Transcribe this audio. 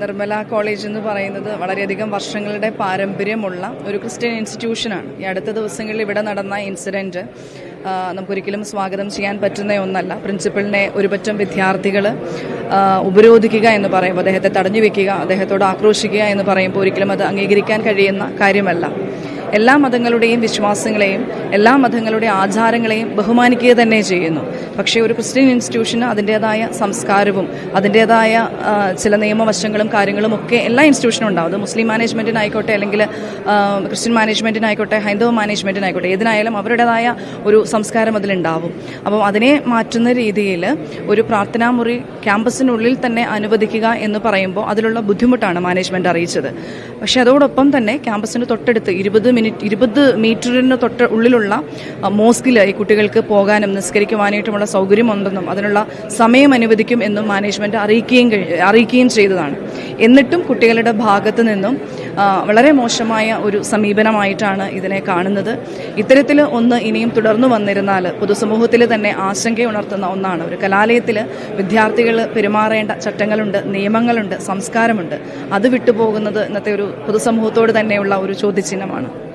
Nirmala college എന്ന് പറയുന്നത് വളരെയധികം വർഷങ്ങളുടെ പാരമ്പര്യമുള്ള ഒരു ക്രിസ്ത്യൻ ഇൻസ്റ്റിറ്റ്യൂഷനാണ്. ഈ അടുത്ത ദിവസങ്ങളിൽ ഇവിടെ നടന്ന ഇൻസിഡന്റ് നമുക്കൊരിക്കലും സ്വാഗതം ചെയ്യാൻ പറ്റുന്ന ഒന്നല്ല. പ്രിൻസിപ്പളിനെ ഒരുപറ്റം വിദ്യാർത്ഥികൾ ഉപരോധിക്കുക എന്ന് പറയുമ്പോൾ അദ്ദേഹത്തെ തടഞ്ഞു വെക്കുക അദ്ദേഹത്തോട് ആക്രോശിക്കുക എന്ന് പറയുമ്പോൾ ഒരിക്കലും അത് അംഗീകരിക്കാൻ കഴിയുന്ന കാര്യമല്ല. എല്ലാ മതങ്ങളുടെയും വിശ്വാസങ്ങളെയും എല്ലാ മതങ്ങളുടെ ആചാരങ്ങളെയും ബഹുമാനിക്കുക തന്നെ ചെയ്യുന്നു. പക്ഷേ ഒരു ക്രിസ്ത്യൻ ഇൻസ്റ്റിറ്റ്യൂഷന് അതിന്റെതായ സംസ്കാരവും അതിന്റെതായ ചില നിയമവശങ്ങളും കാര്യങ്ങളും ഒക്കെ എല്ലാ ഇൻസ്റ്റിറ്റ്യൂഷനും ഉണ്ടാവും. അത് മുസ്ലിം മാനേജ്മെന്റിനായിക്കോട്ടെ അല്ലെങ്കിൽ ക്രിസ്ത്യൻ മാനേജ്മെന്റിനായിക്കോട്ടെ ഹൈന്ദവ മാനേജ്മെന്റിനായിക്കോട്ടെ ഏതിനായാലും അവരുടേതായ ഒരു സംസ്കാരം അതിലുണ്ടാവും. അപ്പോൾ അതിനെ മാറ്റുന്ന രീതിയിൽ ഒരു പ്രാർത്ഥനാ മുറി ക്യാമ്പസിനുള്ളിൽ തന്നെ അനുവദിക്കുക എന്ന് പറയുമ്പോൾ അതിലുള്ള ബുദ്ധിമുട്ടാണ് മാനേജ്മെന്റ് അറിയിച്ചത്. പക്ഷേ അതോടൊപ്പം തന്നെ ക്യാമ്പസിന് തൊട്ടടുത്ത് ഇരുപത് മിനിറ്റ് ഇരുപത് മീറ്ററിന് തൊട്ട് ഉള്ളിലുള്ള ആ, മോസ്കിൽ ഈ കുട്ടികൾക്ക് പോകാനും നിസ്കരിക്കുവാനായിട്ടുമുള്ള സൗകര്യമുണ്ടെന്നും അതിനുള്ള സമയം അനുവദിക്കും എന്നും മാനേജ്മെന്റ് അറിയിക്കുകയും അറിയിക്കുകയും ചെയ്തതാണ്. എന്നിട്ടും കുട്ടികളുടെ ഭാഗത്തു നിന്നും വളരെ മോശമായ ഒരു സമീപനമായിട്ടാണ് ഇതിനെ കാണുന്നത്. ഇത്തരത്തിൽ ഒന്ന് ഇനിയും തുടർന്നു വന്നിരുന്നാൽ പൊതുസമൂഹത്തിൽ തന്നെ ആശങ്കയുണർത്തുന്ന ഒന്നാണ്. ഒരു കലാലയത്തിൽ വിദ്യാർത്ഥികൾ പെരുമാറേണ്ട ചട്ടങ്ങളുണ്ട് നിയമങ്ങളുണ്ട് സംസ്കാരമുണ്ട്. അത് വിട്ടുപോകുന്നത് ഇന്നത്തെ ഒരു പൊതുസമൂഹത്തോട് തന്നെയുള്ള ഒരു ചോദ്യചിഹ്നമാണ്.